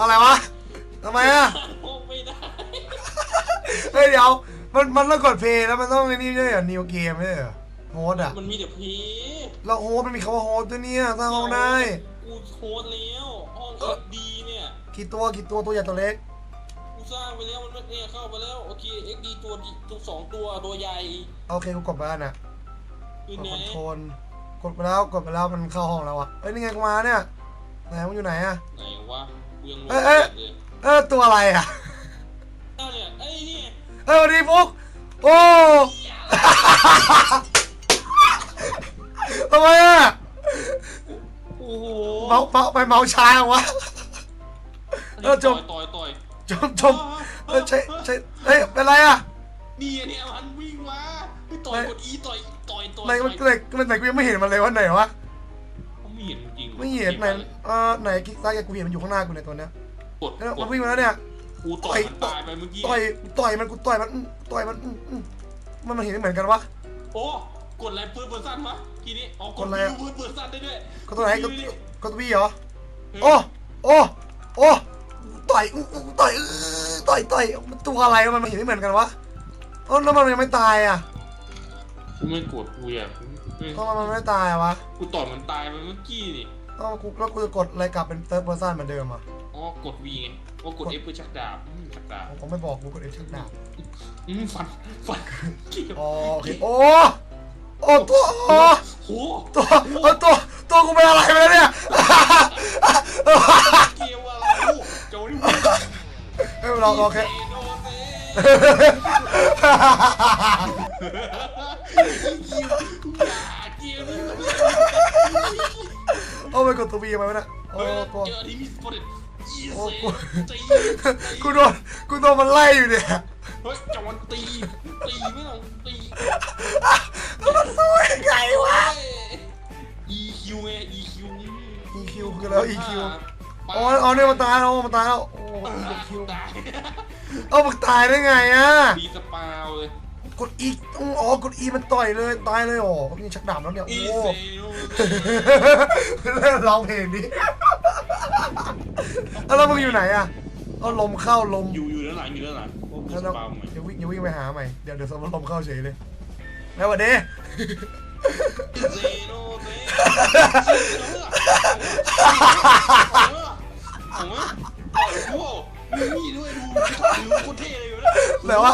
อะไรวะทำไมอะโอ้ไม่ได้เฮ้ยเดี๋ยวมันมันต้องกดเพลย์แล้วมันต้องไอ้นี่ด้วยเหรอนิวเกมไม่ใช่เหรอโฮสอะมันมีแต่พีแล้วโฮสมันมีคำว่าโฮสด้วยเนี่ยสร้างห้องได้กูโค้ดแล้วห้องเอ็กดีเนี่ยกี่ตัวกี่ตัวตัวใหญ่ตัวเล็กกูสร้างไปแล้วมันเนี่ยเข้าไปแล้วโอเคเอ็กดีตัวดีตัวสองตัวตัวใหญ่โอเคกูกดไปแล้วนะคือคไหนอนโทรลกดไปแล้วกดไปแล้วมันเข้าห้องแล้วอะเอ้ยนี่ไงกูมาเนี่ยไหนมันอยู่ไหนอะไหนวะกู ยังงงเอ้ยเอ้ยเลยเออตัวอะไรอะอ้าวเนี่ยไอ้นี่เออสวัสดีฟุกโอ้ ทำไมอะโอ้โหเมาเมาไปเมาชายเหรอวะ เออจบ ต่อยต่อยชมชมเออใช่ใช่เฮ้ยเป็นไรอะนี่เนี่ยมันวิ่งมาไปต่อยกดอีต่อยต่อยต่อยไหนมันต่ไหนอยมันไหนกูยังไม่เห็นมันเลยว่าไหนวะเขา ไม่เห็นจริงๆไม่เห็นไหนเออไหนคลิกซ้ายกูเห็นมันอยู่ข้างหน้ากูในตัวเนี้ยกดแล้วกมัดนวิ่งมาแล้วเนี่ยกูต่อยมันตายไปเมื่อกี้ต่อยต่อยมันกูต่อยมันอื้อต่อยมันอื้ออื้อมันมันเห็นไม่เหมือนกันวะโอ้กดอะไรเปิดเปิดสั้นวะทีนี้อ๋อกดดอะไรวิอะวเปิดเปิดสั้นได้ด้วยก็ตัวไหนก็วิวดิก็ตัววีเหรอโอ้โอ้โอ้ต่อยอื้ออื้อต่อยอื้อต่อยต่อยมันตัวอะไรวะมันมันเห็นไม่เหมือนกันวะเออแล้วมันยังไม่ตายอะ กูไม่กดกูอยากทำไมมันไม่ตายอะวะ กูต่อยมันตายไปเมื่อกี้นี่เอ้ากูแล้วกูจะกดอะไรกลับเป็นเติร์ดเพอร์ซันเหมือนเดิมอะอ๋อกดวีไงว่ากดเอฟเพื่อชักดาบอืมชักดาบผมไม่บอกกูกดเอฟชักดาบอืมฟันฟันเกี่ยวอ๋อโอเคโอ้โอ้ตัวโอ้โหตัวเออตัวตัวกูเป็นอะไรไปแล้วเนี่ยเกี่ยวอะไรโอ้เจ้านี่มึงเฮ้ยเราเราแค่เซ โนเซเกี่ยวนี่มันเอาไปกดตัววีมาไหมนะโอ้เออตัวเจอที่มีสปอร์ตยี่โอ้สิกูตีกูโดนกูโดนมันไล่อยู่เนี่ยเฮ้ยจอนตีตีไม่ต้องตีแล้วมันสู้ยังไงวะ EQ ไง EQ EQ คือแล้ว EQ อ๋ออ๋อเนี่ยมันตายแล้วมันตายแล้วโอ้ EQ ตายเอามันตายได้ไงอะมีสปาวเลยกด E อ๋อกด E มันต่อยเลยตายเลยอ๋อนี่ชักดาบแล้วเนี่ยอีโอ้เซโนเล่นร้องเพลงดิแล้วมึงอยู่ไหนอะเอาลมเข้าลมอยู่อยู่ด้านหลังอยู่ด้านหลังพวกแล้วสเราปาวใหม่เดี๋ยววิ่งเดี๋ยววิ่งไปหาใหม่เดี๋ยวเดี๋ยวสมมติลมเข้าเฉยเลยแล้ววันนี้อีเซโนเซ เอาไหมเอาโอ้มีมีด้วยดูดูโคตรเท่เลยอยู่นะแต่ว่า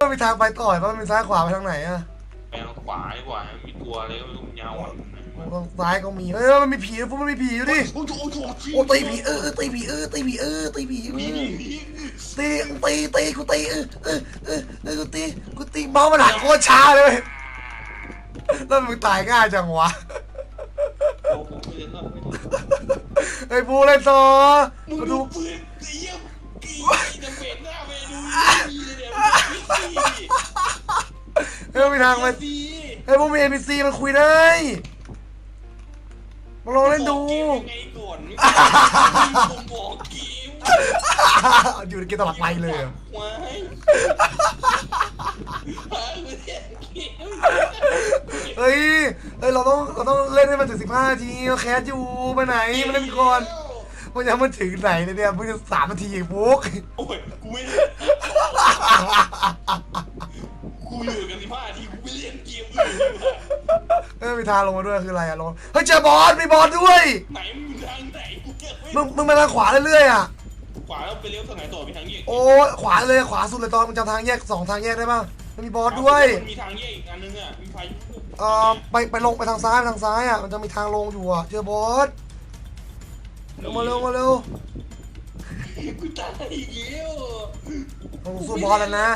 มันมีทางไปต่อยป่ะมันมีซ้ายขวาไปทางไหนอะไปทางขวาดีกว่ามีตัวอะไรก็ไม่รู้ยาวอะทางซ้ายก็มีเฮ้ยมันมีผีพวกมันมีผีอยู่ดิโอ้โหโอ้โหโอ้ตีผีเออเออตีผีเออตีผีเออตีผีเอมีอมีมีตีตีตีกูตีเออเออเออเออกูตีกูตีเมาส์มันหักโคตรช้าเลย แล้วมึงตายง่ายจังวะโอ้โหไม่เล่นแล้วไม่เล่นไอ้บูเล่นต่อมึงมาดูดูปืนเยี่ยมกี่จะเป็นหน้าเมนูดีเลยเนี่ยเฮ้ยมีทางไปดีเฮ้ยพวกมีเอ็นพีซีมันคุยได้มาลองเล่นดูเกมยังไงก่อนผมบอกเกมอยู่ในเกมตลับไปเลยอะ ไว้หาเล่นเกม เฮ้ยเฮ้ยเราต้องเราต้องเล่นให้มันถึงสิบห้านาทีเราแคสอยู่ไปไหนมาเล่นก่อนมันยังไม่ถึงไหนเลยเนี่ยเพิ่งจะสามนาทีเองฟุกโอ้ยกูไม่กูอยู่กันสิบห้าทีกูไม่เล่นเกมอื่นเลยเฮ้ยมีทางลงมาด้วยคืออะไรอะลงเฮ้ยเจอบอลมีบอลด้วย ไหนมึงทางไหนกูยังไม่มึงมึงมาทางขวาเรื่อยๆอะ ขวาแล้วไปเลี้ยวทางไหนต่อมีทางแยกโอ้ยขวาเลยขวาสุดเลยตอนมึงจำทางแยกสองทางแยกได้ป่ะมันมีบอลด้วย มันมีทางแยกอีกอันนึงอะมีพายุ เอ่อไปไปลงไปทางซ้ายไปทางซ้ายอะมันจะมีทางลงอยู่อะเจอบอสเร็วมาเร็วมาเร็วกูตายอีกแล้วลงสู้บอสแล้วนะ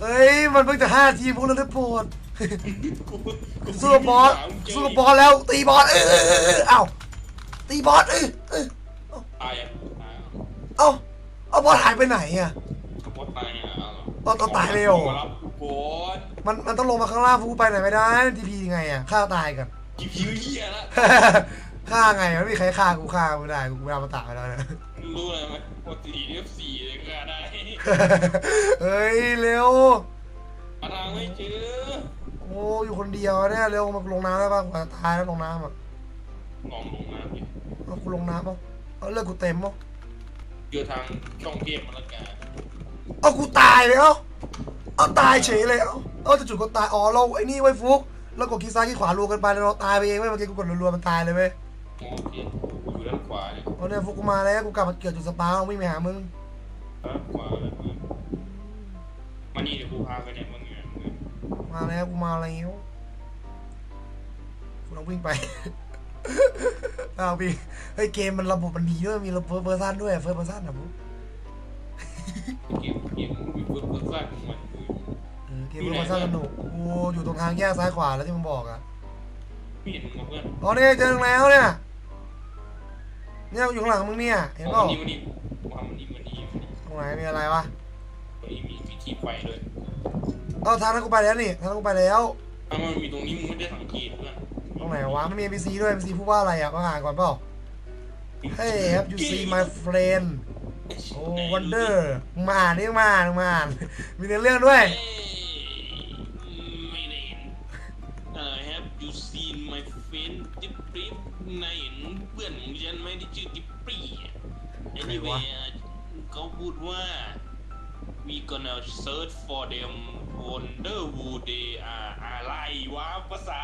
เฮ้ยมันเพิ่งจะห้าทีพวกเราได้โปรดสู้กับบอสสู้กับบอสแล้วตีบอสเออเออเออเออเอ้าตีบอสเออเออตายอะตายเอ้าเอาบอสหายไปไหนอะกับบอสตายอะตอนตอนตายเลยเหรอ มารับกูบอสมันมันต้องลงมาข้างล่างฟูไปไหนไม่ได้ทีพียังไงอะฆ่าตายกัน กิบยิวเหี้ยละฆ่าไงไม่มีใครฆ่ากูฆ่าไม่ได้กูไม่เอามาตายแล้วนะรู้อะไรไหมปกติเอฟสี่เลยก็ได้เฮ้ยเร็วมาทางไม่เจอโอ้อยู่คนเดียวเนี่ยเร็วมาลงน้ำได้ป่ะกว่าจะตายแล้วลงน้ำอะลองลงน้ำดิเอากูลงน้ำเอาเอาเลือดกูเต็มเอาเจอทางช่องเกมมันละกันเอากูตายเลยเอาเอาตายเฉยเลยเอา เอาจะจุดก็ตายอ๋อเราไอ้นี่ไว้ฟุกแล้วกดคลิกซ้ายคลิกขวารวมกันไปแล้วเราตายไปเองเว้ยเมื่อกี้กูกดรัวๆมันตายเลยเว้ยโอเคกูอยู่ด้านขวาเนี่ยเอาเนี่ยฟุกกูมาแล้วกูกลับมาเกี่ยวจุดสปาวิ่งไปหามึงด้านขวาเลยมานี่เดี๋ยวกูพาไปเนี่ยมึงเนี่ยมึงเนี่ยมาแล้วกูมาแล้วกูต้องวิ่งไปเอาพี่เฮ้ยเกมมันระบบมันดีด้วยมีระบบเฟอร์ซันด้วยเฟอร์เฟอร์ซันนะบุ๊เกมเกม เออเกมเฟอร์เฟอร์ซันสนุกกูอยู่ตรงทางแยกซ้ายขวาแล้วที่มึงบอกอะไม่เห็นมึงกับเพื่อนอ๋อเนี่ยเจอมึงแล้วเนี่ย เนี่ยกูอยู่ข้างหลังมึงเนี่ย เห็นเปอ๋อล่ามันนี่มันนี่มันนี่มันนี่มันนี่ตรงไหนมีอะไรวะมันนี่มีวิธีไฟด้วยเอาทางนั้นกูไปแล้วนี่ทางนั้นกูไปแล้วถ้ามันมีตรงนี้มึงไม่ได้สังเกตเพื่อนตรงไหนวะมันมี NPC ด้วย NPC พูดว่าอะไรอะก็อ่านก่อนเปล่า Hey have you seen my friend Oh wonder มึงมาอ่านนี่มึงมาอ่านมึงมาอ่านมีในเรื่องด้วยเอ้ย ดิปปี้นายเห็นเพื่อนของฉันไหมที่ชื่อดิปปี้ anyway เขาพูดว่า we gonna search for them wonder who they are อะไรวะภาษา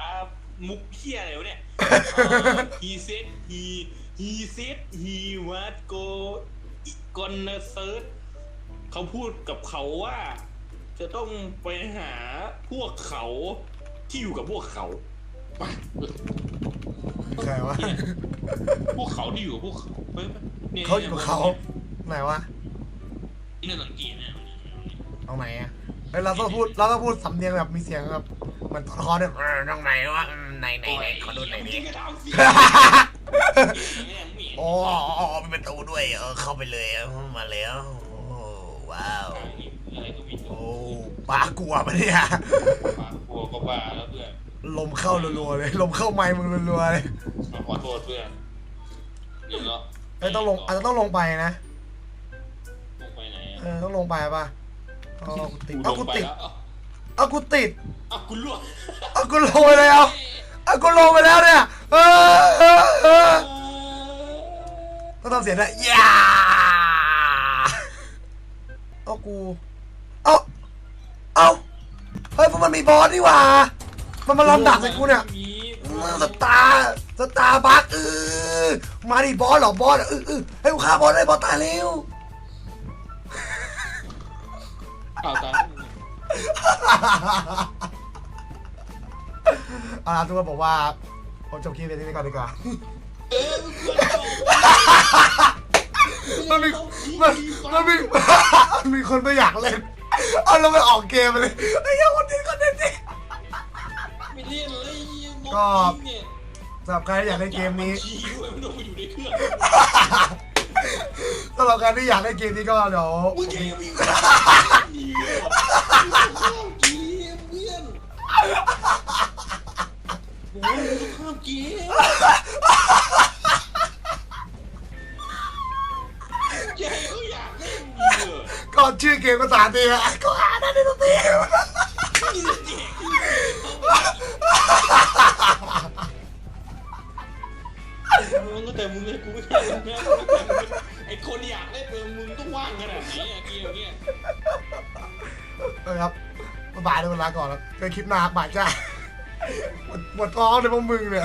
มุกเขี้ยอะไรวะเนี่ย Uh, he said he he said he was go gonna search เขาพูดกับเขาว่า จะต้องไปหาพวกเขาที่อยู่กับพวกเขาไป ใครวะ เนี่ยพวกเขาที่อยู่กับพวกเขาไปไปนี่เขาอยู่กับเขาไหนวะเนี่ยสังเกตเนี่ยตรงไหนอะเฮ้ยเราต้องพูดเราต้องพูดสำเนียงแบบมีเสียงแบบเหมือนตอนคอเนี่ยเออตรงไหนวะอืมไหนไหนไหนขอดูหน่อยดิกระทำสิเนี่ยมึงเห็นโอ้มีประตูด้วย เออเข้าไปเลยเออมาแล้ว โอ้ว้าว อะไรก็มีโอ้ปลากลัวปะเนี่ย ปากกลัวก็บ้าแล้วเพื่อน ลมเข้ารัวๆเลย ลมเข้าไม้มึงรัวๆเลยมาขอโทษเพื่อนเดี๋ยวเราเอ้ยต้องลงอาจจะต้องลงไปนะ ลงไปไหนเออต้องลงไปป่ะเอากูติดเอาลกูงไปติดแล้วเอากูติดอะกูล่วงเอากูลงไปแล้วเอากูลงไปแล้วเนี่ยเออเออเออต้องทำเสียงนะย่าเอากูเอาเอาเฮ้ยพวกมันมีบอสนี่หว่า มันมาล้อมดักใส่กูเนี่ยสตาร์สตาร์บัคเออมาดิบอสเหรอบอสเออเออให้กูฆ่าบอสได้บอสตายเร็วข่าวตามเอาล่ะทุกคนบอกว่า ผมจบคลิปเพียงเท่านี้ก่อนดีกว่าเออมันมีมันมันมี มันมีคนไม่อยากเล่น เอาแล้วไปออกเกมไปเลยไอ้เหี้ยังคนนี้ค ก็ สำหรับใครที่อยากเล่นเกมนี้ ชี้ด้วยมันต้องไปอยู่ในเครื่องสำหรับใครที่อยากเล่นเกมนี้ก็เดี๋ยวมึงแกยังมีข้าวเกียร์ข้าวเกียร์เพื่อนโอ้ยมึงข้าวเกียร์ใจเขาอยากเล่นเกียร์ก่อนชื่อเกมก็สามทีอะก็อ่านได้ในตัวเต็ม มึงก็แต่มึงเลยกูไม่ใช่มึงนะไอ้คนอยากเล่นมึงมึงต้องว่างขนาดไหนอะเกียร์เนี้ยนะครับบ๊ายบายเวลาก่อนแล้วเจอคลิปหน้าบ่ายจ้าหมดปวดท้องเลยพวกมึงเนี่ย